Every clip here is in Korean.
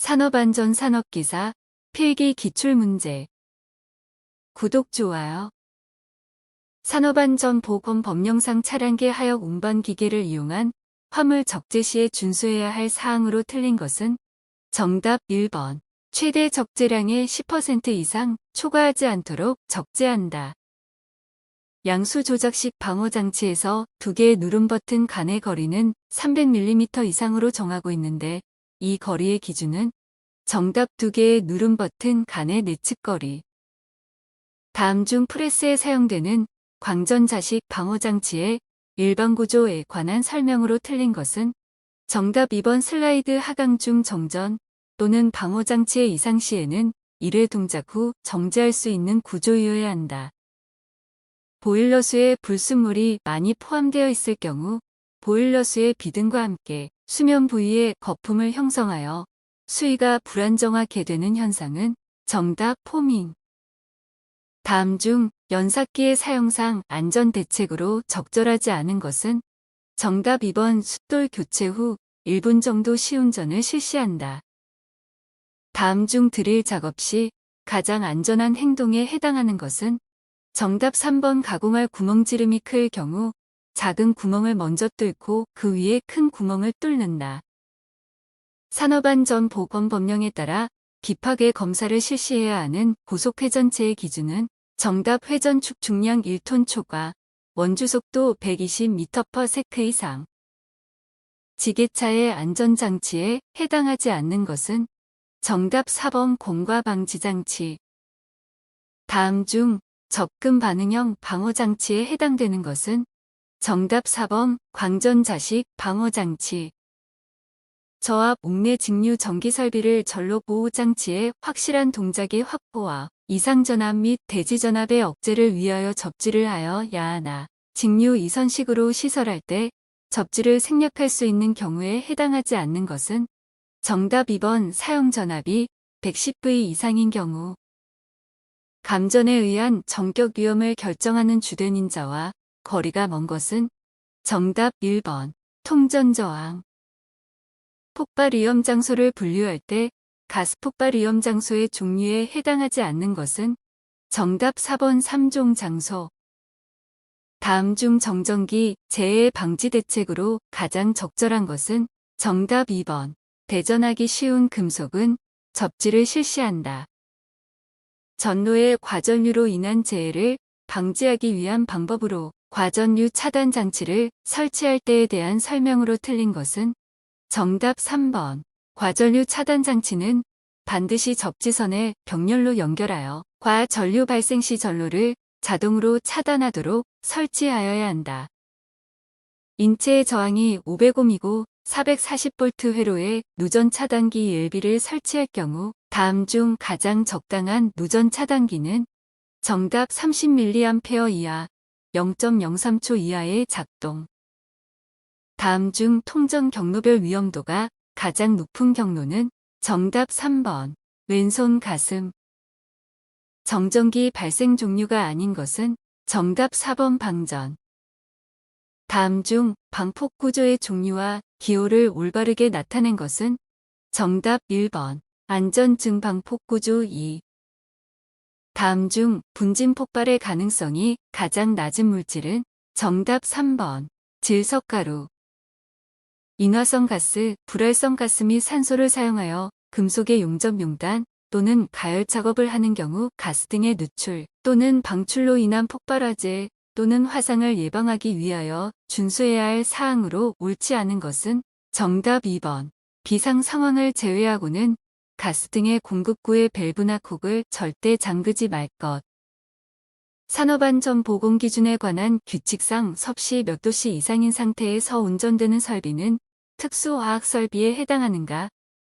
산업안전 산업기사 필기 기출문제. 구독, 좋아요. 산업안전 보건 법령상 차량계 하역 운반 기계를 이용한 화물 적재 시에 준수해야 할 사항으로 틀린 것은 정답 1번. 최대 적재량의 10% 이상 초과하지 않도록 적재한다. 양수 조작식 방어 장치에서 두 개의 누름 버튼 간의 거리는 300mm 이상으로 정하고 있는데 이 거리의 기준은 정답 두 개의 누름 버튼 간의 내측 거리. 다음 중 프레스에 사용되는 광전자식 방어 장치의 일반 구조에 관한 설명으로 틀린 것은 정답 2번 슬라이드 하강 중 정전 또는 방어 장치의 이상 시에는 1회 동작 후 정지할 수 있는 구조이어야 한다. 보일러수에 불순물이 많이 포함되어 있을 경우 보일러수의 비등과 함께 수면 부위에 거품을 형성하여 수위가 불안정하게 되는 현상은 정답 포밍. 다음 중 연삭기의 사용상 안전 대책으로 적절하지 않은 것은 정답 2번 숫돌 교체 후 1분 정도 시운전을 실시한다. 다음 중 드릴 작업 시 가장 안전한 행동에 해당하는 것은 정답 3번 가공할 구멍지름이 클 경우 작은 구멍을 먼저 뚫고 그 위에 큰 구멍을 뚫는다. 산업안전 보건 법령에 따라 기파계 검사를 실시해야 하는 고속 회전체의 기준은 정답 회전축 중량 1톤 초과, 원주속도 120m/s 이상. 지게차의 안전장치에 해당하지 않는 것은 정답 4번 공과 방지장치. 다음 중 접근 반응형 방어장치에 해당되는 것은 정답 4번 광전자식 방어장치. 저압 옥내 직류 전기 설비를 전로 보호 장치의 확실한 동작의 확보와 이상 전압 및 대지 전압의 억제를 위하여 접지를 하여 야 하나 직류 이선식으로 시설할 때 접지를 생략할 수 있는 경우에 해당하지 않는 것은 정답 2번 사용 전압이 110V 이상인 경우 감전에 의한 전격 위험을 결정하는 주된 인자와 거리가 먼 것은 정답 1번 통전 저항 폭발 위험 장소를 분류할 때 가스 폭발 위험 장소의 종류에 해당하지 않는 것은 정답 4번 3종 장소. 다음 중 정전기 재해 방지 대책으로 가장 적절한 것은 정답 2번. 대전하기 쉬운 금속은 접지를 실시한다. 전로의 과전류로 인한 재해를 방지하기 위한 방법으로 과전류 차단 장치를 설치할 때에 대한 설명으로 틀린 것은 정답 3번. 과전류 차단 장치는 반드시 접지선에 병렬로 연결하여 과전류 발생 시 전로를 자동으로 차단하도록 설치하여야 한다. 인체의 저항이 500옴이고 440V 회로에 누전 차단기 일비를 설치할 경우 다음 중 가장 적당한 누전 차단기는 정답 30mA 이하 0.03초 이하의 작동. 다음 중 통전 경로별 위험도가 가장 높은 경로는 정답 3번 왼손 가슴. 정전기 발생 종류가 아닌 것은 정답 4번 방전. 다음 중 방폭 구조의 종류와 기호를 올바르게 나타낸 것은 정답 1번 안전증 방폭 구조 2 다음 중 분진 폭발의 가능성이 가장 낮은 물질은 정답 3번 질석가루 인화성 가스, 불활성 가스 및 산소를 사용하여 금속의 용접 용단 또는 가열 작업을 하는 경우 가스 등의 누출 또는 방출로 인한 폭발화재 또는 화상을 예방하기 위하여 준수해야 할 사항으로 옳지 않은 것은 정답 2번. 비상 상황을 제외하고는 가스 등의 공급구의 밸브나 콕을 절대 잠그지 말 것. 산업안전 보건 기준에 관한 규칙상 섭씨 몇 도씨 이상인 상태에서 운전되는 설비는 특수화학 설비에 해당하는가?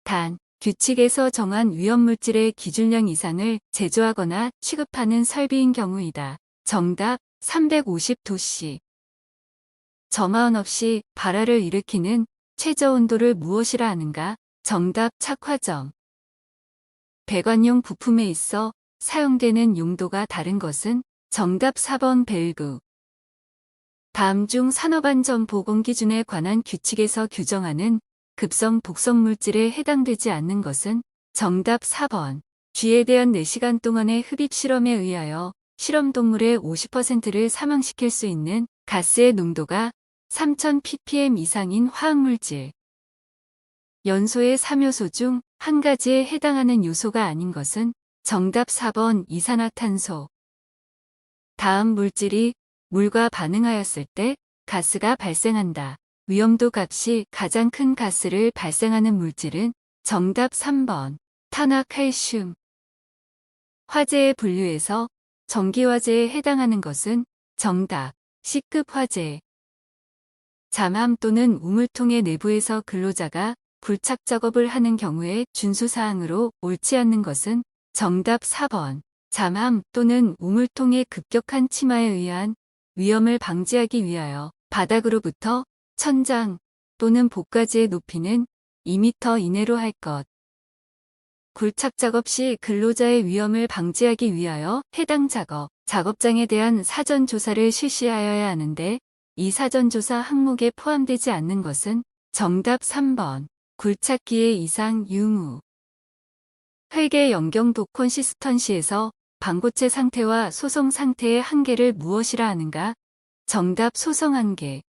단, 규칙에서 정한 위험물질의 기준량 이상을 제조하거나 취급하는 설비인 경우이다. 정답 350도씨. 점화원 없이 발화를 일으키는 최저 온도를 무엇이라 하는가? 정답 착화점. 배관용 부품에 있어 사용되는 용도가 다른 것은 정답 4번 밸브. 다음 중 산업안전 보건 기준에 관한 규칙에서 규정하는 급성 독성 물질에 해당되지 않는 것은 정답 4번. 쥐에 대한 4시간 동안의 흡입 실험에 의하여 실험 동물의 50%를 사망시킬 수 있는 가스의 농도가 3000 ppm 이상인 화학물질. 연소의 3요소 중 한 가지에 해당하는 요소가 아닌 것은 정답 4번 이산화탄소. 다음 물질이 물과 반응하였을 때 가스가 발생한다. 위험도 값이 가장 큰 가스를 발생하는 물질은 정답 3번 탄화칼슘. 화재의 분류에서 전기화재에 해당하는 것은 정답 C급 화재. 잠암 또는 우물통의 내부에서 근로자가 불착 작업을 하는 경우에 준수사항으로 옳지 않는 것은 정답 4번. 잠암 또는 우물통의 급격한 침하에 의한 위험을 방지하기 위하여 바닥으로부터 천장 또는 복가지의 높이는 2m 이내로 할 것. 굴착 작업 시 근로자의 위험을 방지하기 위하여 해당 작업, 작업장에 대한 사전 조사를 실시하여야 하는데 이 사전 조사 항목에 포함되지 않는 것은 정답 3번. 굴착기의 이상 유무. 회계 연경 도 콘 시스턴시에서 방고체 상태와 소성 상태의 한계를 무엇이라 하는가? 정답 소성 한계.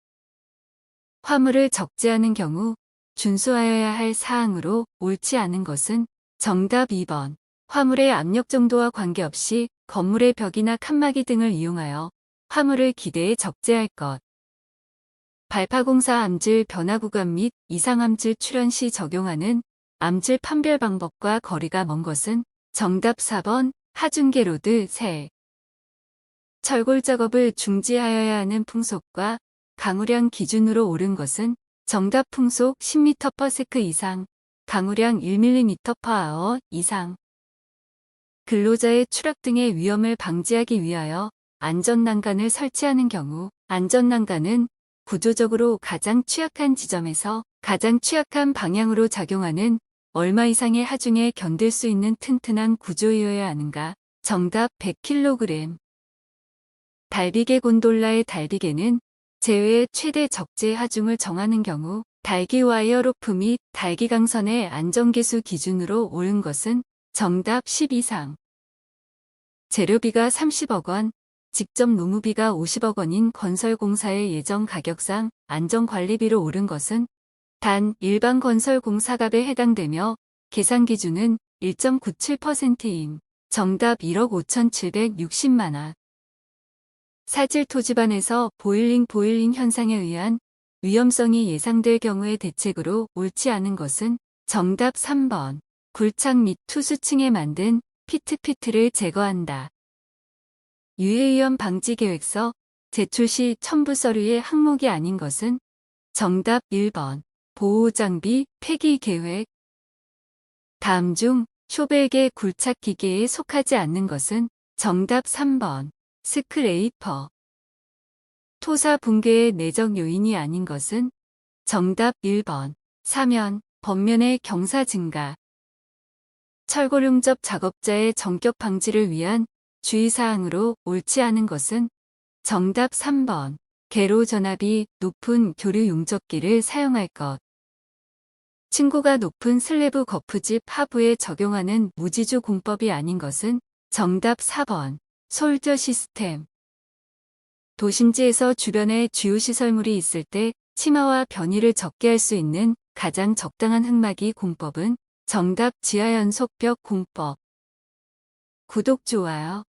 화물을 적재하는 경우 준수하여야 할 사항으로 옳지 않은 것은 정답 2번. 화물의 압력 정도와 관계없이 건물의 벽이나 칸막이 등을 이용하여 화물을 기대에 적재할 것. 발파공사 암질 변화 구간 및 이상암질 출현 시 적용하는 암질 판별 방법과 거리가 먼 것은 정답 4번 하중계 로드 새. 철골 작업을 중지하여야 하는 풍속과 강우량 기준으로 옳은 것은 정답 풍속 10m/s 이상, 강우량 1mm/h 이상. 근로자의 추락 등의 위험을 방지하기 위하여 안전난간을 설치하는 경우 안전난간은 구조적으로 가장 취약한 지점에서 가장 취약한 방향으로 작용하는 얼마 이상의 하중에 견딜 수 있는 튼튼한 구조이어야 하는가? 정답 100kg. 달비계 곤돌라의 달비계는 제외의 최대 적재 하중을 정하는 경우 달기 와이어 로프 및 달기 강선의 안전계수 기준으로 옳은 것은 정답 10 이상. 재료비가 30억 원, 직접 노무비가 50억 원인 건설공사의 예정 가격상 안전관리비로 오른 것은 단 일반 건설공사갑에 해당되며 계산 기준은 1.97%인 정답 1억 5,760만 원. 사질 토지반에서 보일링 보일링 현상에 의한 위험성이 예상될 경우의 대책으로 옳지 않은 것은 정답 3번. 굴착 및 투수층에 만든 피트피트를 제거한다. 유해위험 방지 계획서 제출 시 첨부 서류의 항목이 아닌 것은 정답 1번. 보호장비 폐기 계획. 다음 중 쇼벨계 굴착 기계에 속하지 않는 것은 정답 3번. 스크레이퍼. 토사 붕괴의 내적 요인이 아닌 것은 정답 1번. 사면, 번면의 경사 증가. 철골용접 작업자의 전격 방지를 위한 주의사항으로 옳지 않은 것은 정답 3번. 개로 전압이 높은 교류 용접기를 사용할 것. 층고가 높은 슬래브 거푸집 하부에 적용하는 무지주 공법이 아닌 것은 정답 4번. 솔저 시스템. 도심지에서 주변에 주요 시설물이 있을 때 치마와 변이를 적게 할 수 있는 가장 적당한 흙막이 공법은 정답 지하연속벽 공법. 구독, 좋아요.